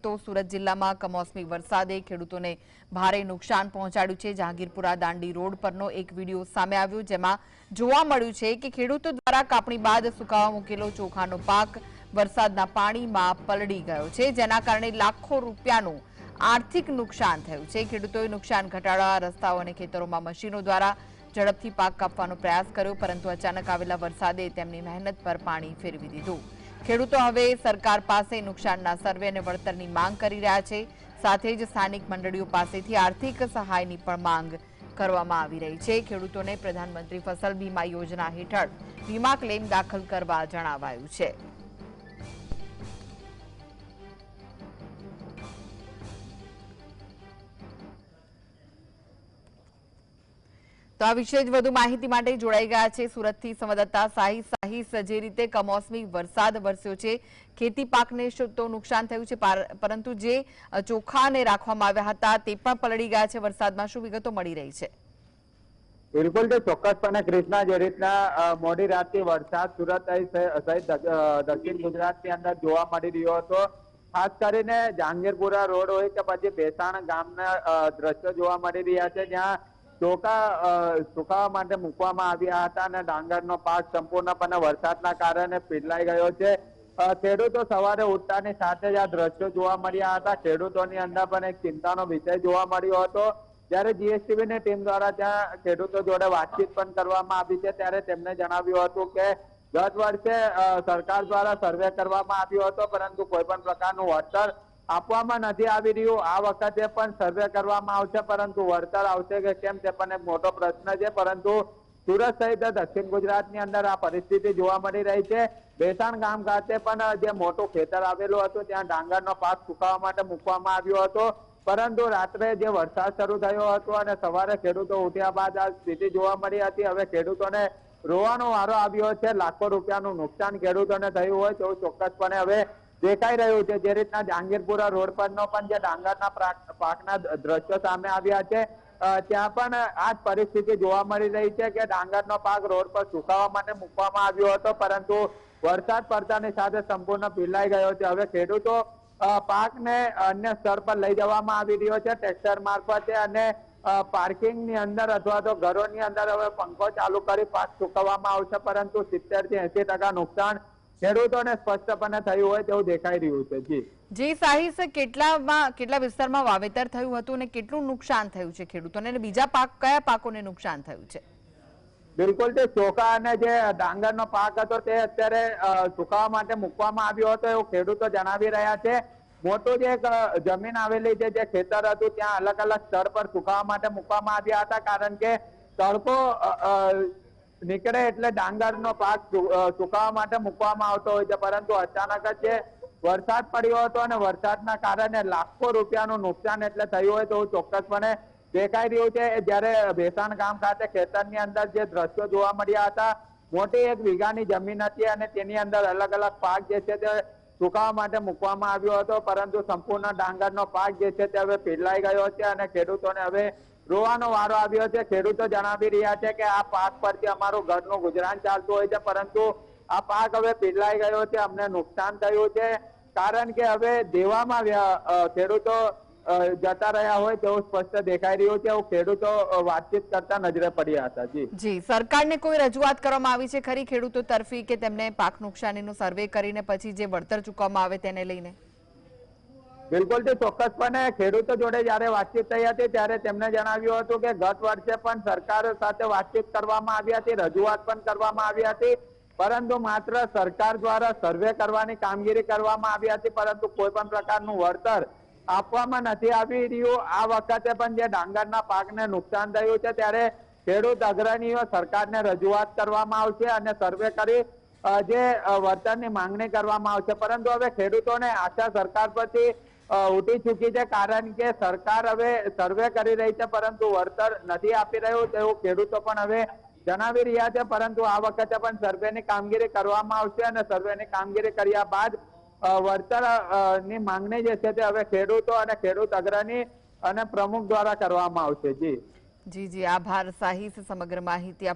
તો સુરત જિલ્લામાં કમોસમી વરસાદે ખેડૂતોને ભારે નુકસાન પહોંચાડ્યું છે. જહાંગીરપુરા દાંડી રોડ પરનો એક વીડિયો સામે આવ્યો જેમાં જોવા મળ્યું છે કે ખેડૂતો દ્વારા કાપણી બાદ સુકાવા મૂકેલો ચોખાનો પાક વરસાદના પાણીમાં પલળી ગયો છે. જેના કારણે લાખો રૂપિયાનું આર્થિક નુકસાન થયું છે. ખેડૂતોએ નુકસાન ઘટાડવા રસ્તાઓ અને ખેતરોમાં મશીનો દ્વારા ઝડપથી પાક કાપવાનો પ્રયાસ કર્યો પરંતુ અચાનક આવેલા વરસાદે તેમની મહેનત પર પાણી ફેરવી દીધું. ખેડૂતો હવે સરકાર પાસે નુકસાનના સર્વે અને વળતરની માંગ કરી રહ્યા છે. સાથે જ સ્થાનિક મંડળીઓ પાસેથી આર્થિક સહાયની પણ માંગ કરવામાં આવી રહી છે. ખેડૂતોને પ્રધાનમંત્રી ફસલ બીમા યોજના હેઠળ વીમા ક્લેમ દાખલ કરવા જણાવાયું છે. તો આ વિશે જ વધુ માહિતી માટે જોડાઈ ગયા છે સુરતથી સંવાદદાતા સાહી સાહી જે રીતે કમોસમી વરસાદ વરસ્યો છે. ખેતી પાકને તો નુકસાન થયું છે પરંતુ જે ચોખાને રાખવામાં આવ્યા હતા તે પણ પલળી ગયા છે. વરસાદમાં શું વિગતો મળી રહી છે? બિલકુલ તે ચોક્કસપણે કૃષ્ણા જે રીતના મોડી રાતથી વરસાદ સુરત સહિત દક્ષિણ ગુજરાતની અંદર જોવા મળી રહ્યો હતો. ખાસ કરીને જહાંગીરપુરા રોડ હોય કે પછી બેસાણ ગામના દ્રશ્યો જોવા મળી રહ્યા છે. જ્યાં અ, સુકાવા માટે મૂકવામાં આવ્યા હતા અને ડાંગરનો પાક સંપૂર્ણપણે વરસાદના કારણે પીડલાઈ ગયો છે. ખેડૂતો સવારે ઉઠતાની સાથે જ આ દ્રશ્યો જોવા મળ્યા હતા. ખેડૂતોની અંદર પણ એક ચિંતાનો વિષય જોવા મળ્યો હતો. જ્યારે જીએસટીબી ની ટીમ દ્વારા ત્યાં ખેડૂતો જોડે વાતચીત પણ કરવામાં આવી છે ત્યારે તેમણે જણાવ્યું હતું કે ગત વર્ષે સરકાર દ્વારા સર્વે કરવામાં આવ્યો હતો પરંતુ કોઈ પણ પ્રકારનું વળતર આપવામાં નથી આવી રહ્યું. આ વખતે પણ સર્વે કરવામાં આવશે, પરંતુ વળતર આવશે કે કેમ તે પણ એક મોટો પ્રશ્ન છે. પરંતુ સુરત સહિત દક્ષિણ ગુજરાતની અંદર આ પરિસ્થિતિ જોવા મળી રહી છે. બેસાણ ગામ ખાતે પણ જે મોટું ખેતર આવેલું હતું, ત્યાં ડાંગરનો પાક સુકાવા માટે મૂકવામાં આવ્યો હતો. પરંતુ રાત્રે જે વરસાદ શરૂ થયો હતો અને સવારે ખેડૂતો ઉઠ્યા બાદ આ સ્થિતિ જોવા મળી હતી. હવે ખેડૂતોને રોવાનો વારો આવ્યો છે. લાખો રૂપિયાનું નુકસાન ખેડૂતોને થયું હોય તેવું ચોક્કસપણે હવે દેખાઈ રહ્યું છે જે રીતના જહાંગીરપુરા રોડ પરનો પણ જે ડાંગરના પાકના દ્રશ્યો સામે આવ્યા છે ત્યાં પણ આ જ પરિસ્થિતિ જોવા મળી રહી છે કે ડાંગરનો પાક રોડ પર સુકાવા માટે મૂકવામાં આવ્યો હતો, પરંતુ વરસાદ પડતાની સાથે સંપૂર્ણ પીલાઈ ગયો છે. હવે ખેડૂતો પાકને અન્ય સ્થળ પર લઈ જવામાં આવી રહ્યો છે, ટ્રેક્ટર મારફતે અને પાર્કિંગની અંદર અથવા તો ઘરોની અંદર હવે પંખો ચાલુ કરી પાક સુકવવામાં આવશે, પરંતુ સિત્તેરથી એસી ટકા નુકસાન ખેડૂતોને સ્પષ્ટપણે થયું હોય તેવું દેખાઈ રહ્યું છે. જી. જી સાહિસ કેટલામાં કેટલા વિસ્તારમાં વાવેતર થયું હતું અને કેટલું નુકસાન થયું છે ખેડૂતોને? અને બીજા પાક કયા પાકોને નુકસાન થયું છે? બિલકુલ તે ચોખા અને જે ડાંગરનો પાક હતો તે અત્યારે સુકાવા માટે મૂકવામાં આવ્યો હતો એવું ખેડૂતો જણાવી રહ્યા છે. મોટું જે જમીન આવેલી છે જે ખેતર હતું ત્યાં અલગ અલગ સ્થળ પર સુકાવા માટે મૂકવામાં આવ્યા હતા કારણ કે તડકો નીકળે એટલે ડાંગરનો પાક સુકાવા માટે મૂકવામાં આવતો હોય છે. પરંતુ અચાનક જ જે વરસાદ પડ્યો હતો અને વરસાદના કારણે લાખો રૂપિયાનું નુકસાન એટલે થયું હોય તો ચોક્કસપણે દેખાઈ રહ્યું છે. જ્યારે ભેસાણ ગામ ખાતે ખેતરની અંદર જે દ્રશ્યો જોવા મળ્યા હતા, મોટી એક વીઘાની જમીન હતી અને તેની અંદર અલગ અલગ પાક જે છે તે સુકાવા માટે મૂકવામાં આવ્યો હતો. પરંતુ સંપૂર્ણ ડાંગરનો પાક જે છે તે હવે પીડલાઈ ગયો છે અને ખેડૂતોને હવે રોવાનો વારો આવ્યો છે. ખેડૂતો જણાવી રહ્યા છે કે આ પાક પરથી અમારું ઘરનું ગુજરાન ચાલતું હોય છે. પરંતુ આ પાક હવે પીડલાઈ ગયો છે. અમને નુકસાન થયું છે. કારણ કે હવે દેવામાં ખેડૂતો જતા રહ્યા હોય તેવું સ્પષ્ટ દેખાઈ રહ્યું છે. ખેડૂતો વાતચીત કરતા નજરે પડ્યા હતા. જી. જી. સરકારને કોઈ રજૂઆત કરવામાં આવી છે ખરી ખેડૂતો તરફી કે તેમને પાક નુકસાનીનો સર્વે કરીને પછી જે વળતર ચૂકવવામાં આવે તેને લઈને? બિલકુલ તે ચોક્કસપણે ખેડૂતો જોડે જયારે વાતચીત થઈ હતી, ત્યારે તેમણે જણાવ્યું હતું કે ગત વર્ષે પણ સરકાર સાથે વાતચીત કરવામાં આવી હતી, રજૂઆત પણ કરવામાં આવી હતી, પરંતુ માત્ર સરકાર દ્વારા સર્વે કરવાની કામગીરી કરવામાં આવી હતી, પરંતુ કોઈ પણ પ્રકારનું વળતર આપવામાં નથી આવી રહ્યું. આ વખતે પણ જે ડાંગરના પાકને નુકસાન થયું છે, ત્યારે ખેડૂત અગ્રણીઓ સરકારને રજૂઆત કરવામાં આવશે અને સર્વે કરી જે વળતરની માંગણી કરવામાં આવશે. પરંતુ હવે ખેડૂતોને આશા સરકાર પરથી ઉઠી ચૂકી છે. કારણ કે સરકાર હવે સર્વે કરી રહી છે, પરંતુ વળતર નથી આપી રહ્યો. તેવું ખેડૂતો પણ હવે જણાવી રહ્યા છે, પરંતુ આ વખતે પણ સર્વેની કામગીરી કરવામાં આવશે અને સર્વેની કામગીરી કર્યા બાદ વળતરની માંગણી જે છે તે હવે ખેડૂતો અને ખેડૂત અગ્રણી અને પ્રમુખ દ્વારા કરવામાં આવશે. જી. જી જી. આભાર. સાહિસ સમગ્ર માહિતી